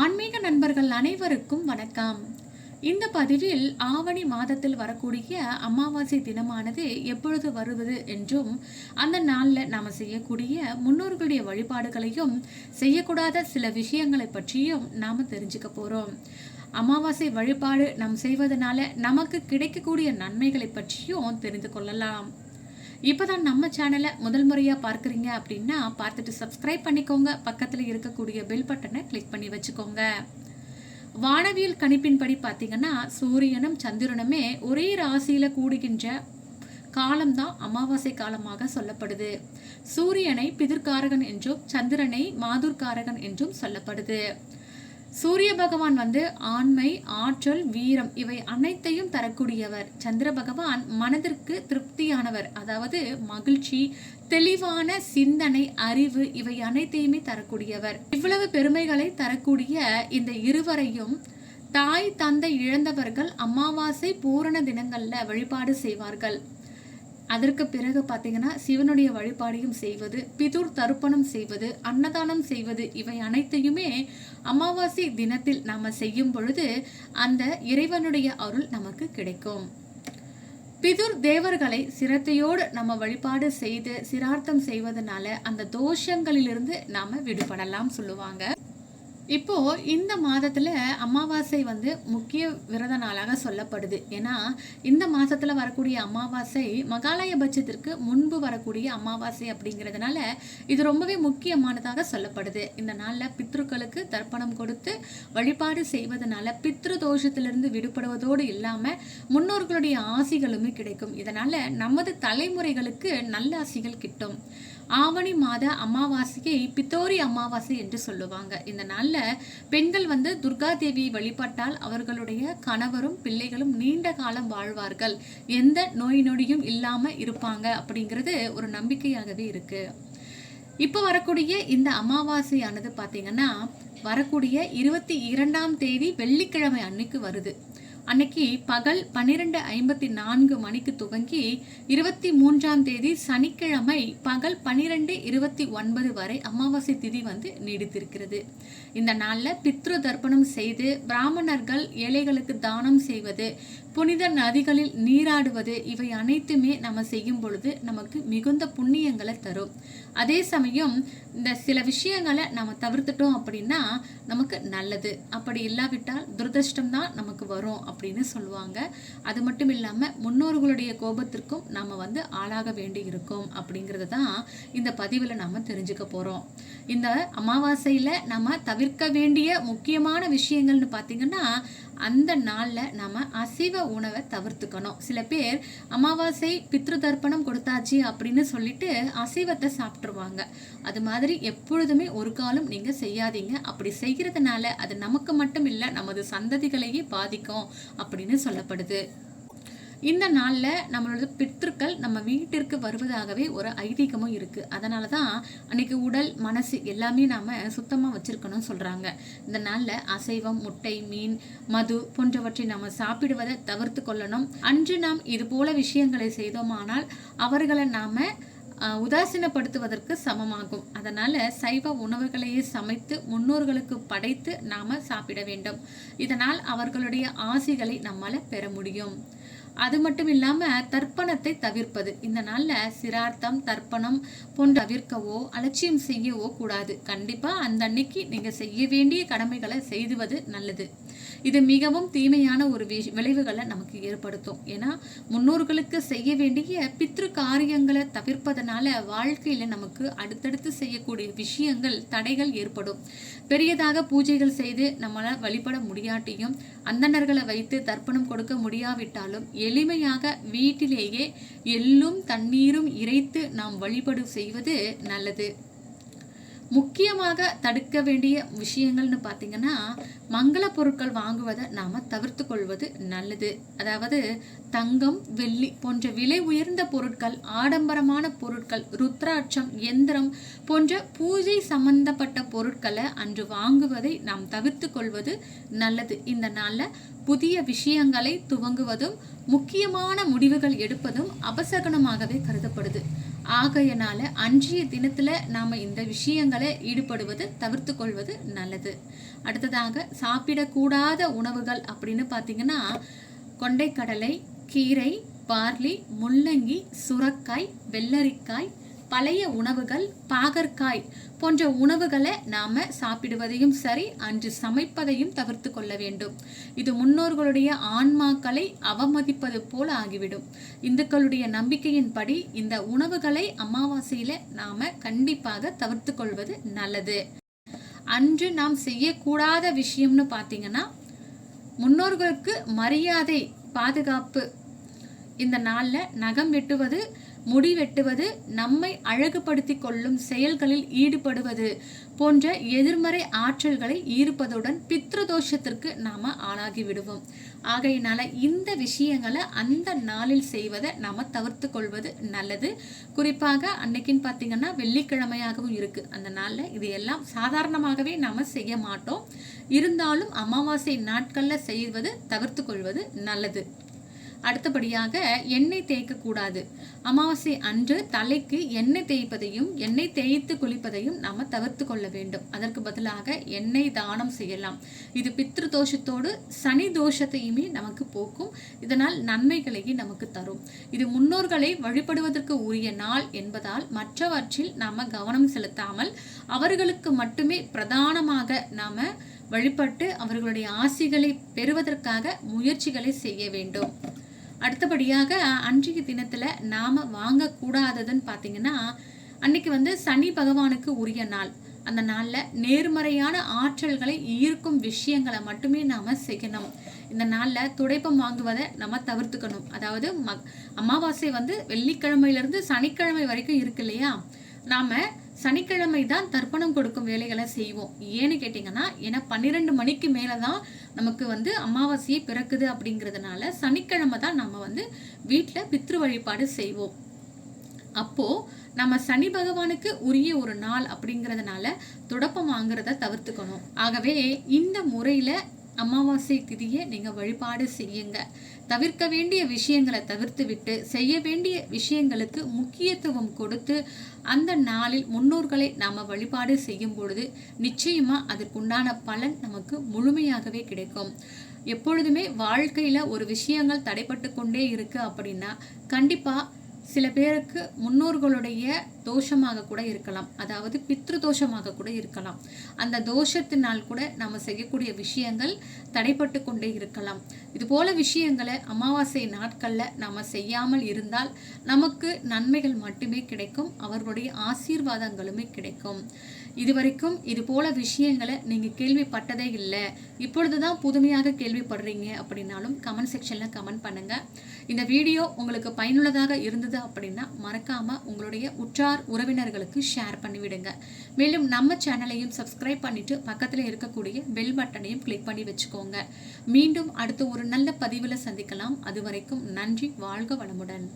ஆன்மீக நண்பர்கள் அனைவருக்கும் வணக்கம். இந்த பதிவில் ஆவணி மாதத்தில் வரக்கூடிய அமாவாசை தினமானது எப்பொழுது வருவது என்றும் அந்த நாளில் நாம் செய்யக்கூடிய முன்னோர்களுடைய வழிபாடுகளையும் செய்யக்கூடாத சில விஷயங்களை பற்றியும் நாம் தெரிஞ்சுக்க போகிறோம் அமாவாசை வழிபாடு நாம் செய்வதனால நமக்கு கிடைக்கக்கூடிய நன்மைகளை பற்றியும் தெரிந்து கொள்ளலாம். இப்போதான் நம்ம சேனலை முதல் முறையாக பார்க்குறீங்க அப்படின்னா பார்த்துட்டு சப்ஸ்கிரைப் பண்ணிக்கோங்க. பக்கத்தில் இருக்கக்கூடிய பெல் பட்டனை கிளிக் பண்ணி வச்சுக்கோங்க. வானவியல் கணிப்பின்படி பார்த்தீங்கன்னா சூரியனும் சந்திரனுமே ஒரே ராசியில் கூடுகின்ற காலம்தான் அமாவாசை காலமாக சொல்லப்படுது. சூரியனை பிதிர்காரகன் என்றும் சந்திரனை மாதுர்காரகன் என்றும் சொல்லப்படுது. சூரிய பகவான் வந்து ஆண்மை ஆற்றல் வீரம் இவை அனைத்தையும் தரக்கூடியவர். சந்திர பகவான் மனதிற்கு திருப்தியானவர். அதாவது மகிழ்ச்சி தெளிவான சிந்தனை அறிவு இவை அனைத்தையுமே தரக்கூடியவர். இவ்வளவு பெருமைகளை தரக்கூடிய இந்த இருவரையும் தாய் தந்தை இழந்தவர்கள் அமாவாசை பூரண தினங்கள்ல வழிபாடு செய்வார்கள். அதற்கு பிறகு பார்த்தீங்கன்னா சிவனுடைய வழிபாடையும் செய்வது பிதுர் தர்ப்பணம் செய்வது அன்னதானம் செய்வது இவை அனைத்தையுமே அமாவாசை தினத்தில் நாம் செய்யும் பொழுது அந்த இறைவனுடைய அருள் நமக்கு கிடைக்கும். பிதுர் தேவர்களை சிரத்தையோடு நம்ம வழிபாடு செய்து சிரார்த்தம் செய்வதனால அந்த தோஷங்களிலிருந்து நாம விடுபடலாம் சொல்லுவாங்க. இப்போ இந்த மாதத்துல அமாவாசை வந்து முக்கிய விரத நாளாக சொல்லப்படுது. ஏன்னா இந்த மாதத்தில் வரக்கூடிய அமாவாசை மகாலய பட்சத்திற்கு முன்பு வரக்கூடிய அமாவாசை அப்படிங்கிறதுனால இது ரொம்பவே முக்கியமானதாக சொல்லப்படுது. இந்த நாளில் பித்ருக்களுக்கு தர்ப்பணம் கொடுத்து வழிபாடு செய்வதனால பித்ரு தோஷத்திலிருந்து விடுபடுவதோடு இல்லாம முன்னோர்களுடைய ஆசிகளுமே கிடைக்கும். இதனால நமது தலைமுறைகளுக்கு நல்ல ஆசிகள் கிட்டும். ஆவணி மாத அமாவாசையை பித்தோரி அமாவாசை என்று சொல்லுவாங்க. இந்த நாளில் பெண்கள் வந்து துர்கா தேவியை வழிபட்டால் அவர்களுடைய கணவரும் பிள்ளைகளும் நீண்ட காலம் வாழ்வார்கள். எந்த நோய் நொடியும் இல்லாமல் இருப்பாங்க அப்படிங்கிறது ஒரு நம்பிக்கையாகவே இருக்கு. இப்போ வரக்கூடிய இந்த அமாவாசையானது பார்த்தீங்கன்னா வரக்கூடிய இருபத்தி இரண்டாம் தேதி வெள்ளிக்கிழமை அன்னைக்கு வருது. அன்னைக்கு பகல் பன்னிரெண்டு ஐம்பத்தி நான்கு மணிக்கு துவங்கி இருபத்தி மூன்றாம் தேதி சனிக்கிழமை பகல் பன்னிரெண்டு இருபத்தி ஒன்பது வரை அமாவாசை திதி வந்து நீடித்திருக்கிறது. இந்த நாளில் பித்ரு தர்ப்பணம் செய்து பிராமணர்கள் ஏழைகளுக்கு தானம் செய்வது புனித நதிகளில் நீராடுவது இவை அனைத்துமே நம்ம செய்யும் பொழுது நமக்கு மிகுந்த புண்ணியங்களை தரும். அதே சமயம் இந்த சில விஷயங்களை நம்ம தவிர்த்துட்டோம் அப்படின்னா நமக்கு நல்லது. அப்படி இல்லாவிட்டால் துரதிருஷ்டம் தான் நமக்கு வரும் அப்படின்னு சொல்லுவாங்க. அது மட்டும் இல்லாமல் முன்னோர்களுடைய கோபத்திற்கும் நம்ம வந்து ஆளாக வேண்டி இருக்கும் அப்படிங்கிறது தான் இந்த பதிவில் நாம் தெரிஞ்சுக்க போகிறோம் இந்த அமாவாசையில் நம்ம தவிர்க்க வேண்டிய முக்கியமான விஷயங்கள்னு பார்த்தீங்கன்னா அந்த நாளில் நம்ம அசைவ உணவை தவிர்த்துக்கணும். சில பேர் அமாவாசை பித்ரு தர்ப்பணம் கொடுத்தாச்சு அப்படின்னு சொல்லிட்டு அசைவத்தை சாப்பிட்ருவாங்க அது மாதிரி எப்பொழுதுமே ஒரு காலம் நீங்கள் செய்யாதீங்க. அப்படி செய்கிறதுனால அது நமக்கு மட்டும் இல்லை நமது சந்ததிகளையே பாதிக்கும் அப்படின்னு சொல்லப்படுது. இந்த நாளில் நம்மளோட பித்திருக்கள் நம்ம வீட்டிற்கு வருவதாகவே ஒரு ஐதீகமும் இருக்குது அதனால தான் அன்னைக்கு உடல் மனசு எல்லாமே நாம் சுத்தமாக வச்சுருக்கணும்னு சொல்கிறாங்க இந்த நாளில் அசைவம் முட்டை மீன் மது போன்றவற்றை நாம் சாப்பிடுவதை தவிர்த்து கொள்ளணும். அன்று நாம் இது போல விஷயங்களை செய்தோமானால் அவர்களை நாம் உதாசீனப்படுத்துவதற்கு சமமாகும். அதனால் சைவ உணவுகளையே சமைத்து முன்னோர்களுக்கு படைத்து நாம் சாப்பிட வேண்டும். இதனால் அவர்களுடைய ஆசைகளை நம்மால் பெற முடியும். அது மட்டும் இல்லாமல் தர்ப்பணத்தை தவிர்ப்பது. இந்த நாளில் சிரார்த்தம் தர்ப்பணம் போன்ற தவிர்க்கவோ அலட்சியம் செய்யவோ கூடாது. கண்டிப்பாக அந்த அன்னைக்கு நீங்கள் செய்ய வேண்டிய கடமைகளை செய்துவது நல்லது. இது மிகவும் தீமையான ஒரு விளைவுகளை நமக்கு ஏற்படுத்தும். ஏன்னா முன்னோர்களுக்கு செய்ய வேண்டிய பித்ரு காரியங்களை தவிர்ப்பதனால வாழ்க்கையில நமக்கு அடுத்தடுத்து செய்யக்கூடிய விஷயங்கள் தடைகள் ஏற்படும். பெரியதாக பூஜைகள் செய்து நம்மளால் வழிபட முடியாட்டியும் அந்தணர்களை வைத்து தர்ப்பணம் கொடுக்க முடியாவிட்டாலும் எளிமையாக வீட்டிலேயே எள்ளும் தண்ணீரும் இறைத்து நாம் வழிபடு செய்வது நல்லது. முக்கியமாக தடுக்க வேண்டிய விஷயங்கள்னு பார்த்தீங்கன்னா மங்கள பொருட்கள் வாங்குவதை நாம் தவிர்த்து கொள்வது நல்லது. அதாவது தங்கம் வெள்ளி போன்ற விலை உயர்ந்த பொருட்கள் ஆடம்பரமான பொருட்கள் ருத்ராட்சம் எந்திரம் போன்ற பூஜை சம்பந்தப்பட்ட பொருட்களை அன்று வாங்குவதை நாம் தவிர்த்து கொள்வது நல்லது. இந்த நாளில் புதிய விஷயங்களை துவங்குவதும் முக்கியமான முடிவுகள் எடுப்பதும் அபசகனமாகவே கருதப்படுது. ஆகையனால அன்றைய தினத்துல நாம இந்த விஷயங்களை ஈடுபடுவது தவிர்த்து கொள்வது நல்லது. அடுத்ததாக சாப்பிடக்கூடாத உணவுகள் அப்படின்னு பார்த்தீங்கன்னா கொண்டைக்கடலை கீரை பார்லி முள்ளங்கி சுரக்காய் வெள்ளரிக்காய் பழைய உணவுகள் பாகற்காய் போன்ற உணவுகளை நாம் சாப்பிடுவதையும் சரி அன்று சமைப்பதையும் தவிர்த்து கொள்ள வேண்டும். இது முன்னோர்களுடைய ஆன்மாக்களை அவமதிப்பது போல ஆகிவிடும். இந்துக்களுடைய நம்பிக்கையின்படி இந்த உணவுகளை அமாவாசையில நாம கண்டிப்பாக தவிர்த்து கொள்வது நல்லது. அன்று நாம் செய்யக்கூடாத விஷயம்னு பார்த்தீங்கன்னா முன்னோர்களுக்கு மரியாதை பாதுகாப்பு. இந்த நாளில் நகம் வெட்டுவது முடி வெட்டுவது நம்மை அழகுபடுத்தி கொள்ளும் செயல்களில் ஈடுபடுவது போன்ற எதிர்மறை ஆற்றல்களை ஈர்ப்பதுடன் பித்ருதோஷத்திற்கு நாம ஆளாகி விடுவோம் ஆகையினால இந்த விஷயங்களை அந்த நாளில் செய்வதை நாம் தவிர்த்து கொள்வது நல்லது. குறிப்பாக அன்னைக்குன்னு பார்த்தீங்கன்னா வெள்ளிக்கிழமையாகவும் இருக்குது அந்த நாளில் இது எல்லாம் சாதாரணமாகவே நாம் செய்ய மாட்டோம். இருந்தாலும் அமாவாசை நாட்களில் செய்வது தவிர்த்து கொள்வது நல்லது. அடுத்தபடியாக எண்ணெய் தேய்க்கக்கூடாது. அமாவாசை அன்று தலைக்கு எண்ணெய் தேய்ப்பதையும் எண்ணெய் தேய்த்து குளிப்பதையும் நாம் தவிர்த்து கொள்ள வேண்டும். அதற்கு பதிலாக எண்ணெய் தானம் செய்யலாம். இது பித்ரு தோஷத்தோடு சனி தோஷத்தையுமே நமக்கு போக்கும். இதனால் நன்மைகளையும் நமக்கு தரும். இது முன்னோர்களை வழிபடுவதற்கு உரிய நாள் என்பதால் மற்றவற்றில் நாம் கவனம் செலுத்தாமல் அவர்களுக்கு மட்டுமே பிரதானமாக நாம் வழிபட்டு அவர்களுடைய ஆசிகளை பெறுவதற்காக முயற்சிகளை செய்ய வேண்டும். அடுத்தபடியாக அன்றைய தினத்தில் நாம் வாங்கக்கூடாததுன்னு பார்த்தீங்கன்னா அன்னைக்கு வந்து சனி பகவானுக்கு உரிய நாள். அந்த நாளில் நேர்மறையான ஆற்றல்களை ஈர்க்கும் விஷயங்களை மட்டுமே நாம் செய்யணும். இந்த நாளில் துடைப்பம் வாங்குவதை நம்ம தவிர்த்துக்கணும். அதாவது ம அமாவாசை வந்து வெள்ளிக்கிழமையிலேருந்து சனிக்கிழமை வரைக்கும் இருக்கு இல்லையா? நாம் சனிக்கிழமை தான் தர்ப்பணம் கொடுக்கும் வேலைகளை செய்வோம். ஏன்னு கேட்டிங்கன்னா ஏன்னா பன்னிரெண்டு மணிக்கு மேலே தான் நமக்கு வந்து அமாவாசையை பிறக்குது அப்படிங்கிறதுனால சனிக்கிழமை தான் நம்ம வந்து வீட்டில் பித்ரு வழிபாடு செய்வோம். அப்போது நம்ம சனி பகவானுக்கு உரிய ஒரு நாள் அப்படிங்கிறதுனால துடப்பம் வாங்குறத தவிர்த்துக்கணும். ஆகவே இந்த முறையில் அமாவாசை திதியை நீங்கள் வழிபாடு செய்யுங்க. தவிர்க்க வேண்டிய விஷயங்களை தவிர்த்து விட்டு செய்ய வேண்டிய விஷயங்களுக்கு முக்கியத்துவம் கொடுத்து அந்த நாளில் முன்னோர்களை நாம் வழிபாடு செய்யும் பொழுது நிச்சயமாக அதற்குண்டான பலன் நமக்கு முழுமையாகவே கிடைக்கும். எப்பொழுதுமே வாழ்க்கையில் ஒரு விஷயங்கள் தடைப்பட்டு கொண்டே இருக்கு அப்படின்னா கண்டிப்பாக சில பேருக்கு முன்னோர்களுடைய தோஷமாக கூட இருக்கலாம். அதாவது பித்ரு தோஷமாக கூட இருக்கலாம். அந்த தோஷத்தினால் கூட நாம் செய்யக்கூடிய விஷயங்கள் தடைப்பட்டு கொண்டே இருக்கலாம். இது போல விஷயங்களை அமாவாசை நாட்களில் நாம் செய்யாமல் இருந்தால் நமக்கு நன்மைகள் மட்டுமே கிடைக்கும். அவர்களுடைய ஆசீர்வாதங்களுமே கிடைக்கும். இதுவரைக்கும் இது போல விஷயங்களை நீங்கள் கேள்விப்பட்டதே இல்லை. இப்பொழுது தான் புதுமையாக கேள்விப்படுறீங்க அப்படின்னாலும் கமெண்ட் செக்ஷனில் கமெண்ட் பண்ணுங்கள் இந்த வீடியோ உங்களுக்கு பயனுள்ளதாக இருந்தது அப்படின்னா மறக்காமல் உங்களுடைய உற்றார் உறவினர்களுக்கு ஷேர் பண்ணிவிடுங்க. மேலும் நம்ம சேனலையும் சப்ஸ்கிரைப் பண்ணிவிட்டு பக்கத்தில் இருக்கக்கூடிய பெல் பட்டனையும் கிளிக் பண்ணி வச்சுக்கோங்க. மீண்டும் அடுத்த ஒரு நல்ல பதிவில் சந்திக்கலாம். அது வரைக்கும் நன்றி வாழ்க வளமுடன்.